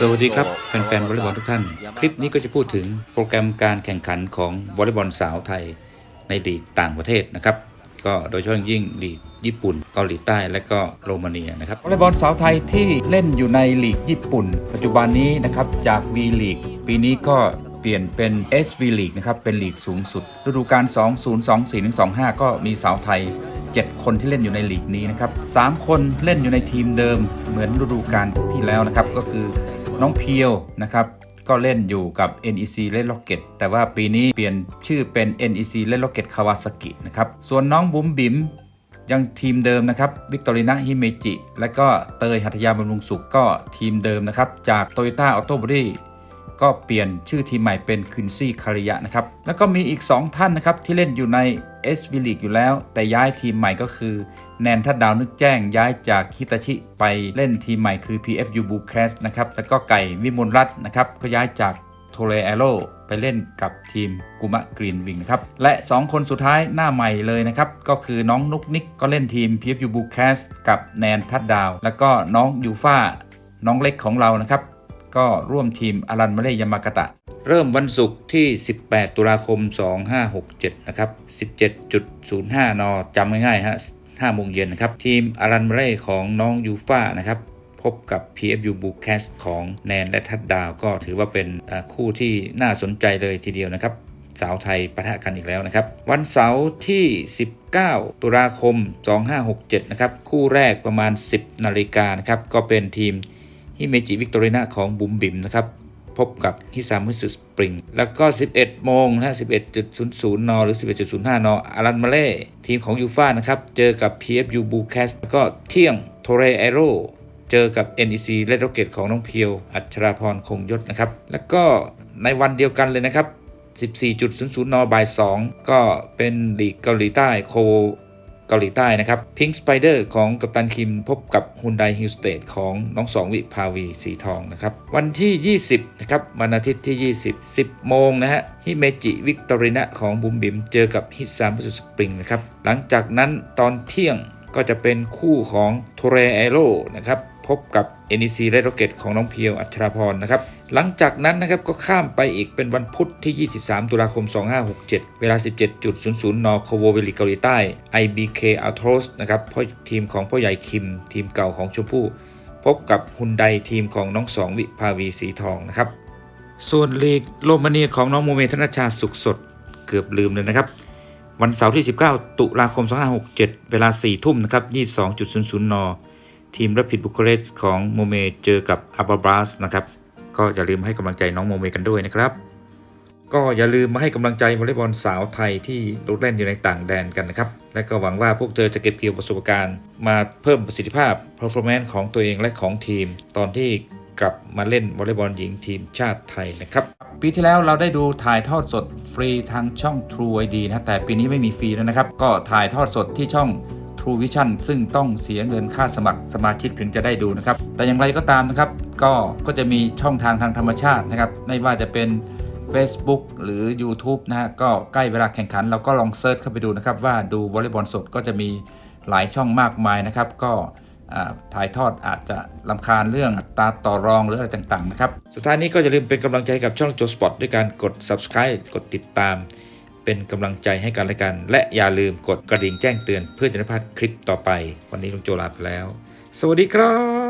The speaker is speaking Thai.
สวัสดีครับแฟนๆวอลเลย์บอลทุกท่าน คลิปนี้ก็จะพูดถึงโปรแกรมการแข่งขันของวอลเลย์บอลสาวไทยในลีกต่างประเทศนะครับ ก็โดยเฉพาะอย่างยิ่งลีกญี่ปุ่นเกาหลีใต้และก็โรมาเนียนะครับวอลเลย์บอลสาวไทยที่เล่นอยู่ในลีกญี่ปุ่น ปัจจุบันนี้นะครับจาก V League ปีนี้ก็เปลี่ยนเป็น SV League นะครับเป็นลีกสูงสุด ฤดูกาล 2024-25 ก็มีสาวไทย7 คนที่เล่นอยู่ในลีกนี้นะครับ 3 คนเล่นอยู่ในทีมเดิมเหมือนฤดูกาลที่แล้วนะครับ ก็คือ น้องเพียวนะครับก็เล่นอยู่กับ NEC Red Rocket แต่ว่าปีนี้เปลี่ยนชื่อเป็น NEC Red Rocket Kawasaki นะครับ ส่วนน้องบุ๋มบิ๋มยังทีมเดิมนะครับวิกตอรินาฮิเมจิ และก็เตยหัตถยาบำรุงสุขก็ทีมเดิมนะครับ จาก Toyota Auto Body ก็เปลี่ยนชื่อทีมใหม่เป็นคินซี่คาริยะนะครับ แล้วก็มีอีก 2 ท่านนะครับที่เล่นอยู่ใน s v League อยู่แล้ว แต่ย้ายทีมใหม่ก็คือ แนนทัดดาวนึกแจ้งย้ายจากฮิตาชิไปเล่นทีมใหม่คือ PFU b u c r e s t นะครับแล้วก็ไก่วิมลรัตน์นะครับก็ย้ายจากโทเรแอโรไปเล่นกับทีมกุมะกรีนวิงนะครับ และ 2 คนสุดท้ายหน้าใหม่เลยนะครับ ก็คือน้องนุกนิกก็เล่นทีม PFU b u c a s กับแนนทัดดาว แล้วก็น้องยูฟ่าน้องเล็กของเรานะครับ ก็ร่วมทีมอารันมาเลยามากาตะ เริ่มวันศุกร์ที่ 18 ตุลาคม 2567 นะครับ 17.05 น จำง่ายๆฮะ5โมงเย็นนะครับ ทีมอารันเมเร่ของน้องยูฟ่านะครับพบกับ PFU b u c a s ของแนนและทัดดาวก็ถือว่าเป็นคู่ที่น่าสนใจเลยทีเดียวนะครับ สาวไทยปะทะกันอีกแล้วนะครับ วันเสาร์ที่ 19 ตุลาคม 2567 นะครับ คู่แรกประมาณ 10 นาฬิกานะครับ ก็เป็นทีม ฮิเมจิวิกตอรินาของบุ๋มบิมนะครับ พบกับฮิซามุสึสปริง แล้วก็ 11 โมงนะ11.00 น หรือ 11.05 น อารันมาเล่ทีมของยูฟ่านะครับ เจอกับ PFU b u c a s แล้วก็เที่ยงโทเรเอโรเจอกับ NEC Red Rocket ของน้องเพียว อัชราพรคงยศนะครับ แล้วก็ในวันเดียวกันเลยนะครับ 14.00 น บ่าย 2 ก็เป็นลีกเกาหลีใต้โค เกาหลีใต้นะครับ Pink Spider ของกัปตันคิมพบกับ Hyundai h i l l State ของน้องสองวิภาวีสีทองนะครับ วันที่ 20 นะครับ วันอาทิตย์ที่ 20 10 โมงนะฮะฮิเมจิวิกตอรินะของบุมบิมเจอกับฮิซามุสุสปริงนะครับ หลังจากนั้นตอนเที่ยงก็จะเป็นคู่ของโทเรเอโรนะครับ พบกับ NEC Red Rocket ของน้องเพียวอัชราพรนะครับ หลังจากนั้นนะครับก็ข้ามไปอีกเป็นวันพุธที่ 23 ตุลาคม 2567 เวลา 17.00 น โคโวเวลิเกาหลีใต้ IBK a l t r o s นะครับพ่อทีมของพ่อใหญ่คิม ทีมเก่าของชมพู่ พบกับฮุนไดทีมของน้องสองวิภาวีสีทองนะครับ ส่วนลีกโรมาเนียของน้องโมเมธนชาสุขสดเกือบลืมเลยนะครับวันเสาร์ที่ 19 ตุลาคม 2567 เวลา 4 ทุ่มนะครับ 22.00 น ทีมรับผิดบุคเรสของโมเมเจอกับอับบาบรัสนะครับ ก็อย่าลืมให้กำลังใจน้องโมเมกันด้วยนะครับ ก็อย่าลืมมาให้กำลังใจวอลเลย์บอลสาวไทยที่ลงเล่นอยู่ในต่างแดนกันนะครับ และก็หวังว่าพวกเธอจะเก็บเกี่ยวประสบการณ์ มาเพิ่มประสิทธิภาพ performance ของตัวเองและของทีม ตอนที่กลับมาเล่นวอลเลย์บอลหญิงทีมชาติไทยนะครับ ปีที่แล้วเราได้ดูถ่ายทอดสดฟรีทางช่อง True ID นะแต่ปีนี้ไม่มีฟรีแล้วนะครับ ก็ถ่ายทอดสดที่ช่อง True Vision ซึ่งต้องเสียเงินค่าสมัครสมาชิกถึงจะได้ดูนะครับ แต่อย่างไรก็ตามนะครับ ก็ก็จะมีช่องทางทางธรรมชาตินะครับ ไม่ว่าจะเป็น Facebook หรือ YouTube นะฮะก็ใกล้เวลาแข่งขัน เราก็ลองเซิร์ชเข้าไปดูนะครับ ว่าดูวอลเลย์บอลสดก็จะมีหลายช่องมากมายนะครับ ก็ถ่ายทอดอาจจะลำคาญเรื่องตาต่อรองหรืออะไรต่างๆนะครับ สุดท้ายนี้ก็อย่าลืมเป็นกำลังใจกับช่องโจสปอตด้วยการกด subscribe กดติดตาม เป็นกำลังใจให้กันและกัน และอย่าลืมกดกระดิ่งแจ้งเตือนเพื่อจะไม่พลาดคลิปต่อไป วันนี้ลุงโจลาไปแล้ว สวัสดีครับ